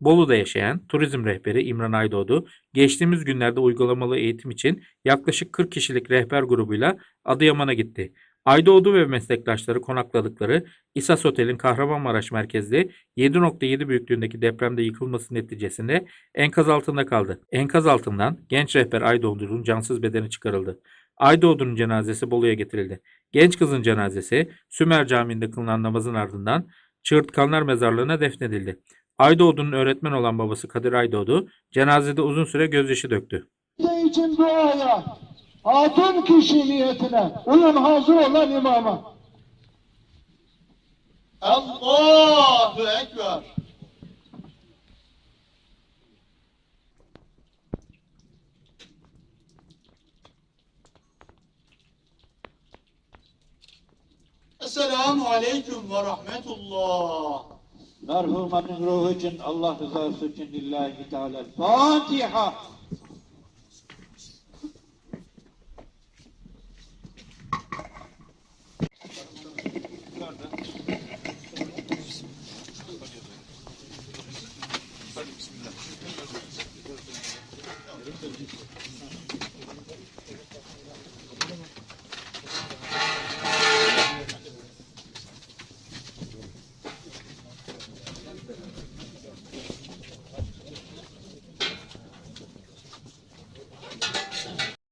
Bolu'da yaşayan turizm rehberi İmran Aydoğdu, geçtiğimiz günlerde uygulamalı eğitim için yaklaşık 40 kişilik rehber grubuyla Adıyaman'a gitti. Aydoğdu ve meslektaşları konakladıkları İsas Otel'in Kahramanmaraş merkezli 7.7 büyüklüğündeki depremde yıkılması neticesinde enkaz altında kaldı. Enkaz altından genç rehber Aydoğdu'nun cansız bedeni çıkarıldı. Aydoğdu'nun cenazesi Bolu'ya getirildi. Genç kızın cenazesi Sümer Camii'nde kılınan namazın ardından Çığırtkanlar Mezarlığı'na defnedildi. Aydoğdu'nun öğretmen olan babası Kadir Aydoğdu cenazede uzun süre gözyaşı döktü. İçin duaya, hatun kişi niyetine uyun hazır olan imama. Allahu Ekber. Esselamu Aleyküm ve Rahmetullah. Merhumenin ruhu için, Allah rızası için lillahi teala. Fatiha.